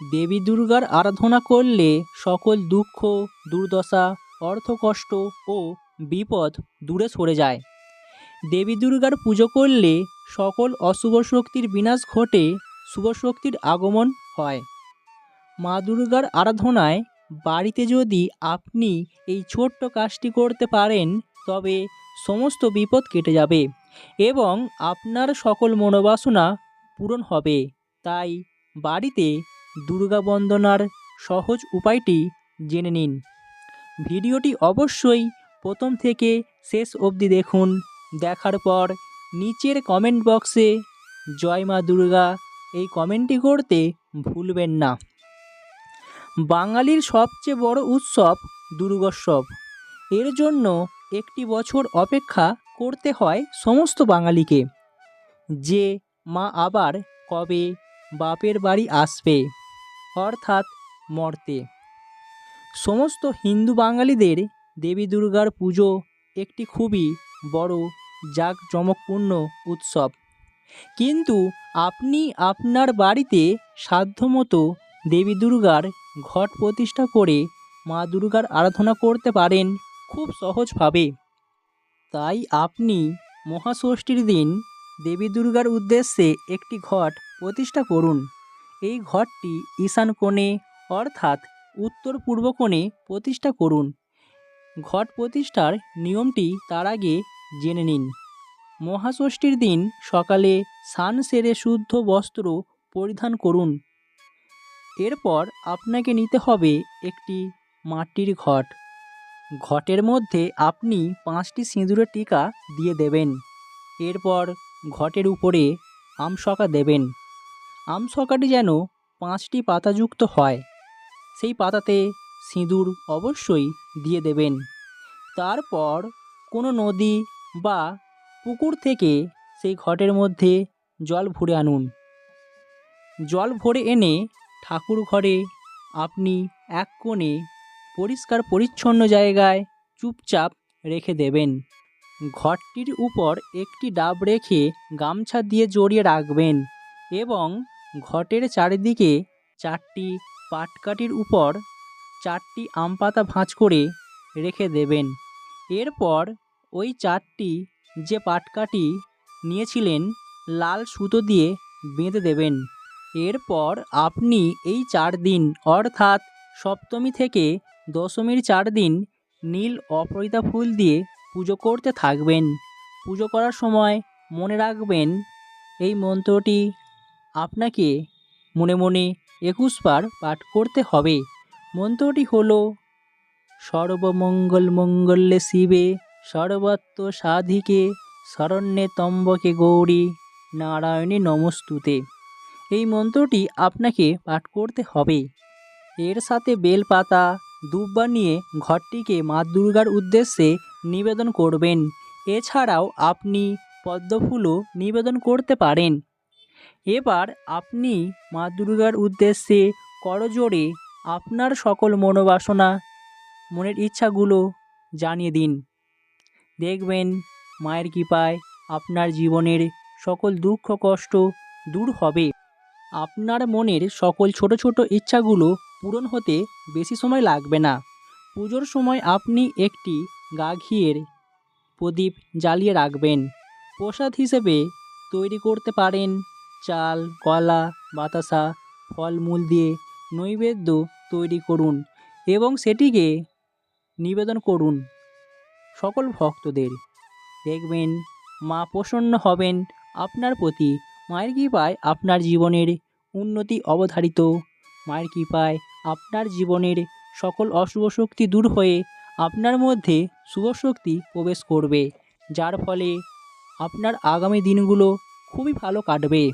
দেবী দুর্গার আরাধনা করলে সকল দুঃখ, দুর্দশা, অর্থকষ্ট ও বিপদ দূরে সরে যায়। দেবী দুর্গার পুজো করলে সকল অশুভ শক্তির বিনাশ ঘটে, শুভ শক্তির আগমন হয়। মা দুর্গার আরাধনায় বাড়িতে যদি আপনি এই ছোট্ট কাজটি করতে পারেন, তবে সমস্ত বিপদ কেটে যাবে এবং আপনার সকল মনোবাসনা পূরণ হবে। তাই বাড়িতে দুর্গা বন্দনার সহজ উপায়টি জেনে নিন। ভিডিওটি অবশ্যই প্রথম থেকে শেষ অবধি দেখুন। দেখার পর নিচের কমেন্ট বক্সে জয় মা দুর্গা এই কমেন্টটি করতে ভুলবেন না। বাঙালির সবচেয়ে বড় উৎসব দুর্গোৎসব। এর জন্য একটি বছর অপেক্ষা করতে হয় সমস্ত বাঙালিকে। যে মা আবার কবে বাপের বাড়ি আসবে? অর্থাৎ মর্তে। সমস্ত হিন্দু বাঙালিদের দেবী দুর্গার পুজো একটি খুবই বড় জাঁকজমকপূর্ণ উৎসব। কিন্তু আপনি আপনার বাড়িতে সাধ্যমতো দেবী দুর্গার ঘট প্রতিষ্ঠা করে মা দুর্গার আরাধনা করতে পারেন খুব সহজভাবে। তাই আপনি মহাষষ্ঠীর দিন দেবী দুর্গার উদ্দেশ্যে একটি ঘট প্রতিষ্ঠা করুন। এই ঘরটি ঈশান কোণে অর্থাৎ উত্তর পূর্ব কোণে প্রতিষ্ঠা করুন। ঘট প্রতিষ্ঠার নিয়মটি তার আগে জেনে নিন। মহাষষ্ঠীর দিন সকালে স্নান সেরে শুদ্ধ বস্ত্র পরিধান করুন। এরপর আপনাকে নিতে হবে একটি মাটির ঘট। ঘটের মধ্যে আপনি পাঁচটি সিঁদুরের টিকা দিয়ে দেবেন। এরপর ঘটের উপরে আমশকা দেবেন। আমশকাটি যেন পাঁচটি পাতাযুক্ত হয়। সেই পাতাতে সিঁদুর অবশ্যই দিয়ে দেবেন। তারপর কোনো নদী বা পুকুর থেকে সেই ঘটের মধ্যে জল ভরে আনুন। জল ভরে এনে ঠাকুর ঘরে আপনি এক কোণে পরিষ্কার পরিচ্ছন্ন জায়গায় চুপচাপ রেখে দেবেন। ঘরটির উপর একটি ডাব রেখে গামছা দিয়ে জড়িয়ে রাখবেন এবং ঘটের চারিদিকে চারটি পাটকাঠির উপর চারটি আম পাতা ভাঁজ করে রেখে দেবেন। এরপর ওই চারটি যে পাটকাঠি নিয়েছিলেন, লাল সুতো দিয়ে বেঁধে দেবেন। এরপর আপনি এই চার দিন, অর্থাৎ সপ্তমী থেকে দশমীর চার দিন নীল অপরাজিতা ফুল দিয়ে পুজো করতে থাকবেন। পুজো করার সময় মনে রাখবেন, এই মন্ত্রটি আপনাকে মনে মনে একুশবার পাঠ করতে হবে। মন্ত্রটি হলো, সর্বমঙ্গল মঙ্গলে শিবে, সর্বত্র সাধিকে, শরণ্যে তম্বকে গৌরী, নারায়ণী নমস্তুতে। এই মন্ত্রটি আপনাকে পাঠ করতে হবে। এর সাথে বেলপাতা দুব বানিয়ে ঘরটিকে মা দুর্গার উদ্দেশ্যে নিবেদন করবেন। এছাড়াও আপনি পদ্মফুলও নিবেদন করতে পারেন। এবার আপনি মা দুর্গার উদ্দেশ্যে করজোড়ে আপনার সকল মনোবাসনা, মনের ইচ্ছাগুলো জানিয়ে দিন। দেখবেন মায়ের কৃপায় আপনার জীবনের সকল দুঃখ, কষ্ট দূর হবে। আপনার মনের সকল ছোট ছোট ইচ্ছাগুলো পূরণ হতে বেশি সময় লাগবে না। পুজোর সময় আপনি একটি গা ঘিয়ের প্রদীপ জ্বালিয়ে রাখবেন। প্রসাদ হিসেবে তৈরি করতে পারেন। চাল, কলা, বাতাসা, ফলমূল দিয়ে নৈবেদ্য তৈরি করুন এবং সেটিকে নিবেদন করুন। সকল ভক্তদের দেখবেন, মা প্রসন্ন হবেন, আপনার প্রতি মায়ের কৃপায় আপনার জীবনের উন্নতি অবধারিত। মায়ের কৃপায় আপনার জীবনের সকল অশুভ শক্তি দূর হয়ে আপনার মধ্যে শুভ শক্তি প্রবেশ করবে, যার ফলে আপনার আগামী দিনগুলো খুবই ভালো কাটবে।